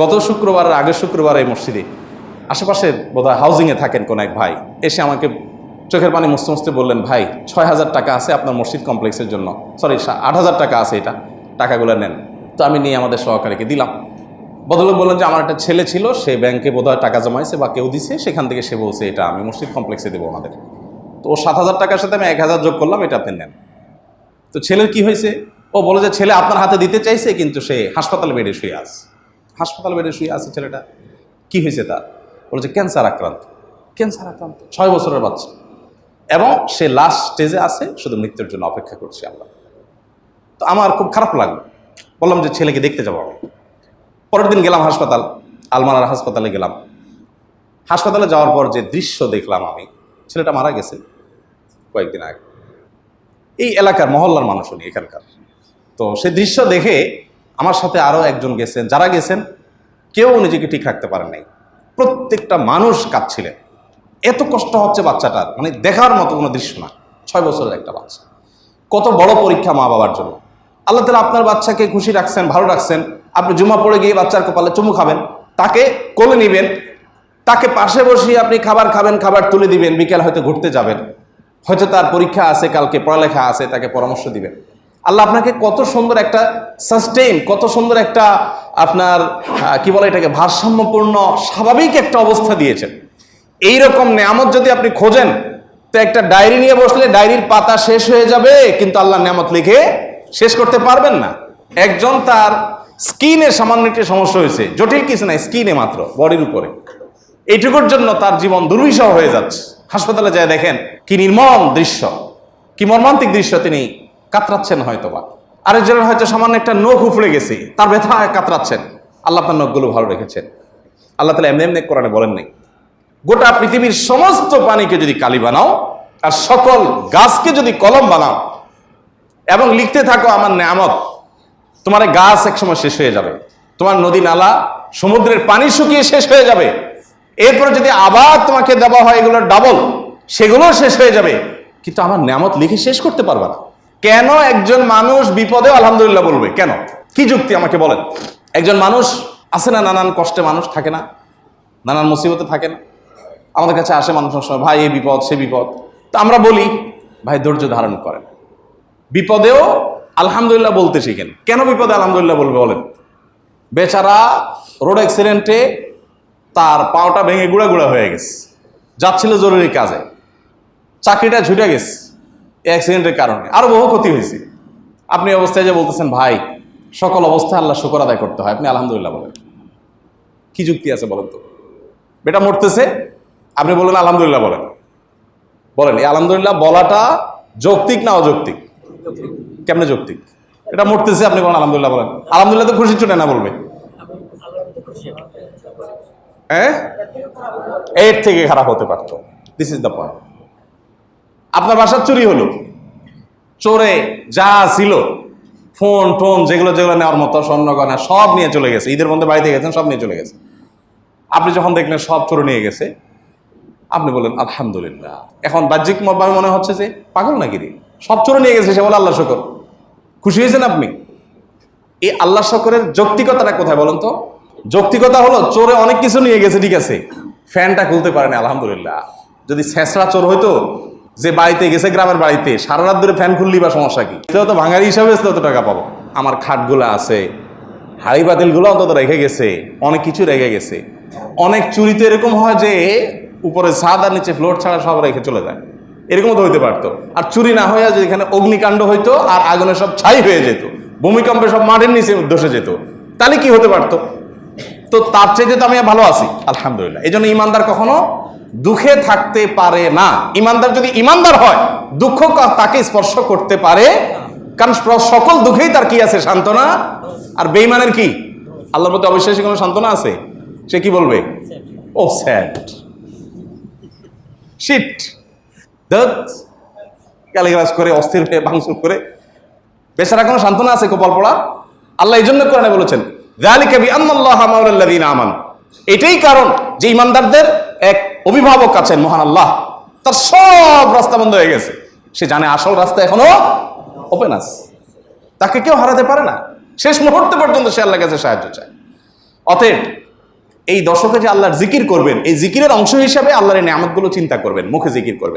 গত শুক্রবারের আগের শুক্রবার এই মসজিদে। আশেপাশে বোধহয় হাউজিংয়ে থাকেন কোনো এক ভাই। এসে আমাকে চোখের পানি মুছতে মুছতে বললেন, ভাই, ছয় হাজার টাকা আছে আপনার মসজিদ কমপ্লেক্সের জন্য। সরি আট হাজার টাকা আছে এটা। টাকাগুলো নেন। তো আমি নিয়ে আমাদের সহকারীকে দিলাম। বদলে বললেন যে, আমার একটা ছেলে ছিল, সে ব্যাংকে বোধহয় টাকা জমাইছে বা কেউ দিছে, সেখান থেকে সে বলছে এটা, আমি মসজিদ কমপ্লেক্সে দেবো আমাদের। তো ও সাত হাজার টাকার সাথে আমি এক হাজার যোগ করলাম এটা আপনি নেন। তো ছেলের কি হয়েছে? ও বলে যে, ছেলে আপনার হাতে দিতে চাইছে, কিন্তু সে হাসপাতালে বেডে শুয়ে আছে। হাসপাতাল বেডে শুয়ে আছে ছেলেটা। কি হয়েছে তার? বলেছে ক্যান্সার আক্রান্ত। ক্যান্সার আক্রান্ত। ছয় বছরের বাচ্চা। এবং সে লাস্ট স্টেজে আছে শুধু মৃত্যুর জন্য অপেক্ষা করছি আমরা। তো আমার খুব খারাপ লাগল। বললাম যে ছেলেকে দেখতে যাব আমি। পরের দিন গেলাম হাসপাতাল আলমারার হাসপাতালে গেলাম। হাসপাতালে যাওয়ার পর যে দৃশ্য দেখলাম আমি ছেলেটা মারা গেছে কয়েকদিন আগে। এই এলাকার মহল্লার মানুষ উনি এখানকার। তো সেই দৃশ্য দেখে আমার সাথে আরও একজন গেছেন, যারা গেছেন, কেউ নিজেকে ঠিক রাখতে পারেন নাই। প্রত্যেকটা মানুষ কাঁদছিলেন। এত কষ্ট হচ্ছে বাচ্চাটার মানে দেখার মতো কোনো দৃশ্য না। ছয় বছরের একটা বাচ্চা। কত বড় পরীক্ষা মা বাবার জন্য। আল্লাহ তালা আপনার বাচ্চাকে খুশি রাখছেন, ভালো রাখছেন। আপনি জুমা পড়ে গিয়ে বাচ্চার কপালে চুমু খাবেন। তাকে কোলে নেবেন। তাকে পাশে বসিয়ে আপনি খাবার খাবেন, খাবার তুলে দিবেন। বিকেল হয়তো ঘুরতে যাবেন। হয়তো তার পরীক্ষা আছে, কালকে পড়ালেখা আছে, তাকে পরামর্শ দিবেন। আল্লাহ আপনাকে কত সুন্দর একটা সাস্টেইন কত সুন্দর একটা আপনার কি বলে এটাকে, ভারসাম্যপূর্ণ, স্বাভাবিক একটা অবস্থা দিয়েছেন। এই রকম নেয়ামত যদি আপনি খোঁজেন, তো একটা ডায়েরি নিয়ে বসলে ডায়েরির পাতা শেষ হয়ে যাবে, কিন্তু আল্লাহ নেয়ামত লিখে শেষ করতে পারবেন না। একজন তার স্কিনে সামান্য একটি সমস্যা হয়েছে। জটিল কিছু নাই স্কিনে মাত্র বডির উপরে। এইটুকুর জন্য তার জীবন দুর্বিষহ হয়ে যাচ্ছে। হাসপাতালে যায় দেখেন, কি নির্মম দৃশ্য। কি মর্মান্তিক দৃশ্য তিনি কাতরাচ্ছেন হয়তো বা আরেকজনের হয়তো সামান্য একটা নখ উফড়ে গেছে, তার ব্যথা কাতরাচ্ছেন। আল্লাহ তার নখগুলো ভালো রেখেছেন। আল্লাহ তালা এমনি এমনি কোরআনে বলেন নাই। গোটা পৃথিবীর সমস্ত পানিকে যদি কালি বানাও, আর সকল গাছকে যদি কলম বানাও, এবং লিখতে থাকো, আমার নেয়ামত, তোমার গাছ একসময় শেষ হয়ে যাবে। তোমার নদী নালা, সমুদ্রের পানি শুকিয়ে শেষ হয়ে যাবে। এরপরে যদি আবার তোমাকে দেওয়া হয় এগুলোর ডাবল সেগুলোও শেষ হয়ে যাবে। কিন্তু আমার নেয়ামত লিখে শেষ করতে পারবে না। কেন একজন মানুষ বিপদেও আলহামদুলিল্লাহ বলবে? কেন? কি যুক্তি আমাকে বলেন? একজন মানুষ আছে না নানান কষ্টে মানুষ থাকে না? নানান মুসিবতে থাকে না? আমাদের কাছে আসে মানুষের সময়, ভাই, এই বিপদ, সে বিপদ। তো আমরা বলি, ভাই, ধৈর্য ধারণ করেন। বিপদেও আলহামদুলিল্লাহ বলতে শিখেন। কেন বিপদে আলহামদুলিল্লাহ বলবে বলেন? বেচারা রোড অ্যাক্সিডেন্টে তার পাওটা ভেঙে গুঁড়া গুঁড়া হয়ে গেছে। যাচ্ছিল জরুরি কাজে। চাকরিটা ছুটে গেছে। অ্যাক্সিডেন্টের কারণে। আরও বহু ক্ষতি হয়েছে। আপনি অবস্থায় যে বলতেছেন, ভাই, সকল অবস্থায় আল্লাহ শুকর আদায় করতে হয়। আপনি আলহামদুলিল্লাহ বলেন। কি যুক্তি আছে বলেন তো? বেটা মরতেছে, আপনি বলেন আলহামদুলিল্লাহ বলেন। বলেন, এই আলহামদুলিল্লাহ বলাটা যৌক্তিক না অযৌক্তিক? কেমনে যৌক্তিক? এটা মরতেছে, আপনি বলেন, আলহামদুলিল্লাহ বলেন। আলহামদুলিল্লাহ তো খুশি চুনে না বলবে? হ্যাঁ? এর থেকে খারাপ হতে পারতো। দিস ইজ দ্য পয়েন্ট আপনার বাসার চুরি হলো। চোরে যা ছিল, ফোন টোন যেগুলো যেগুলো নেওয়ার মতো, স্বর্ণ গয়না সব নিয়ে চলে গেছে। ঈদের মধ্যে বাড়িতে গেছেন, সব নিয়ে চলে গেছে। আপনি যখন দেখলেন সব চোরে নিয়ে গেছে, আপনি বলেন আলহামদুলিল্লাহ। এখন বাহ্যিক মনে হচ্ছে যে, পাগল নাকি রে? সব চোরে নিয়ে গেছে সে বলে আল্লাহ শকর। খুশি হয়েছেন আপনি? এই আল্লাহ শকরের যৌক্তিকতাটা কোথায় বলেন তো? যৌক্তিকতা হলো, চোরে অনেক কিছু নিয়ে গেছে, ঠিক আছে। ফ্যানটা খুলতে পারেনি আলহামদুলিল্লাহ। যদি ছেঁচড়া চোর হইতো যে বাড়িতে গেছে গ্রামের বাড়িতে, সারা রাত ধরে ফ্যান খুললি বা সমস্যা কি? সেটা তো ভাঙারি হিসাবে তত টাকা পাবো। আমার খাটগুলো আছে, হাড়ি বাতিলগুলো অন্তত রেখে গেছে, অনেক কিছু রেখে গেছে। অনেক চুরি তো এরকম হয় যে উপরে ছাদ আর নিচে ফ্লোর ছাড়া সব রেখে চলে যায়। এরকমও তো হইতে পারতো। আর চুরি না হয়ে যদি এখানে অগ্নিকাণ্ড হইতো আর আগুনে সব ছাই হয়ে যেত, ভূমিকম্পে সব মাঠের নিচে ধসে যেত, তাহলে কি হতে পারতো? তো তার চাইতে তো আমি ভালো আছি, আলহামদুলিল্লাহ। এই জন্য ইমানদার কখনো দুঃখে থাকতে পারে না। ইমানদার যদি ইমানদার হয়, দুঃখ তাকে স্পর্শ করতে পারে। কারণ সকল দুঃখেই তার কি আছে? সান্ত্বনা। আর বেইমানের কি? আল্লাহর প্রতি অবিশ্বাসী কোনো সান্ত্বনা আছে? সে কি বলবে? Oh sad. শিট। দত করে, অস্থির হয়ে, ভাঙচুর করে। বেচারা কোনো সান্ত্বনা আছে কপাল পড়া? আল্লাহ এই জন্য কোরআনে বলেছেন, যালিকা বিআন্নাল্লাহা মাওলাল্লাযীনা আমানু। এটাই কারণ যে ইমানদারদের এক অভিভাবক আছেন মহান আল্লাহ। তার সব রাস্তা বন্ধ হয়ে গেছে। সে জানে আসল রাস্তা এখনও ওপেন আছে। তাকে কেউ হারাতে পারে না। শেষ মুহূর্তে পর্যন্ত সে আল্লাহ কাছে সাহায্য চায়। অতএব এই দশকে যে আল্লাহর জিকির করবেন, এই জিকিরের অংশ হিসাবে আল্লাহর নিয়ামতগুলো চিন্তা করবেন, মুখে জিকির করবেন।